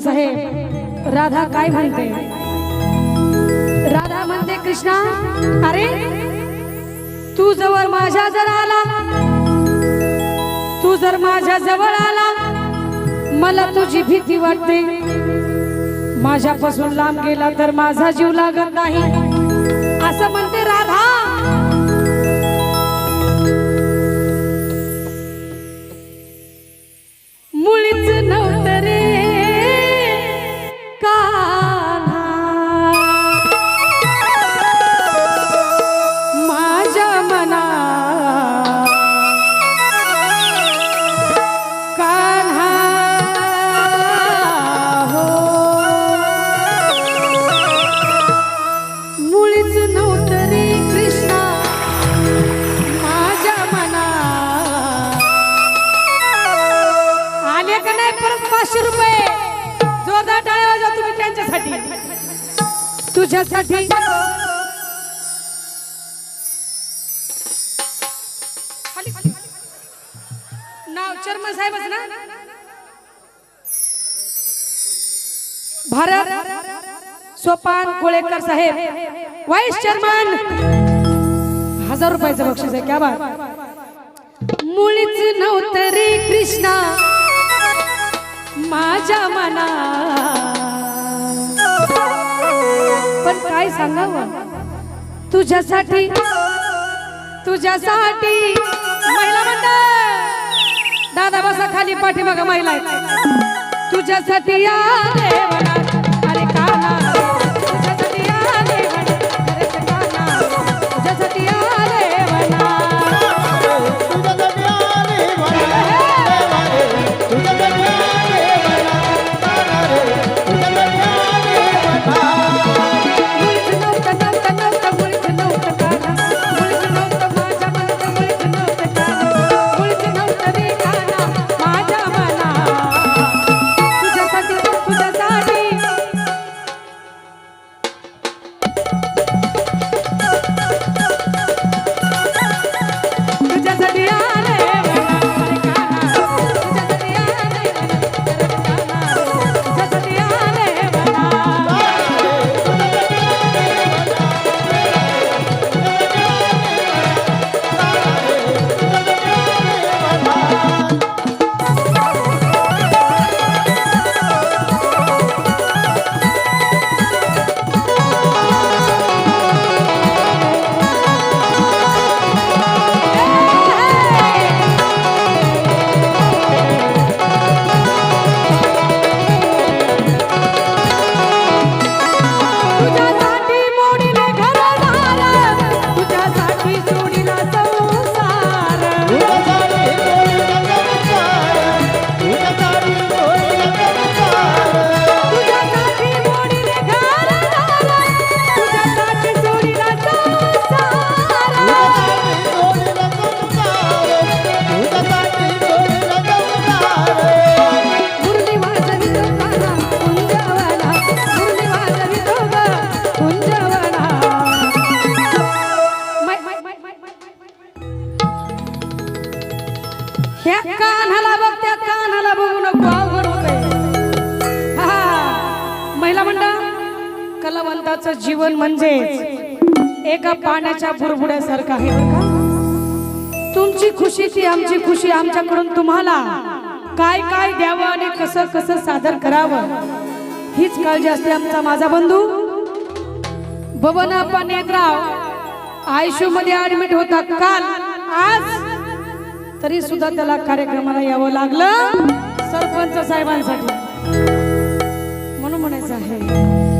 चर्मन साहेब. राधा काय म्हणते? राधा म्हणते कृष्णा अरे तू जवळ माझ्या जर आला तू जर माझ्या जवळ आला मला तुझी भीती वाटते. माझ्यापासून लांब गेला तर माझा जीव लागत नाही. असं म्हणते राधा. तुझ्यासाठी. नाव साहेबच ना? भारत सोपान कोळेकर साहेब वाईस चेअरमन हजार रुपयाचं बक्षीस आहे क्या बात. मुळीच नव्हतं रे कृष्णा. माझ्या मना काय सांगावं? तुझ्यासाठी तुझ्यासाठी महिला मंडळ! दादा बसा खाली पाठीमागा महिला तुझ्यासाठी या देवना माणसाचं जीवन म्हणजे एका पाण्याच्या बुरबुड्यासारखं आहे. तुमची खुशी ती आमची खुशी आमच्याकडून तुम्हाला. काय काय द्यावं आणि कसं कसं सादर करावं हीच काळजी असते आमचा माझा बंधू. बबन अप्पा नेत्राव आयशू मध्ये ऍडमिट होता काल आज तरी सुद्धा त्याला कार्यक्रमाला यावं लागलं. सरपंच साहेबांसाठी. म्हणून म्हणायचं आहे.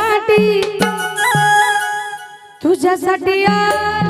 तुझ्यासाठी तुझ्यासाठी आ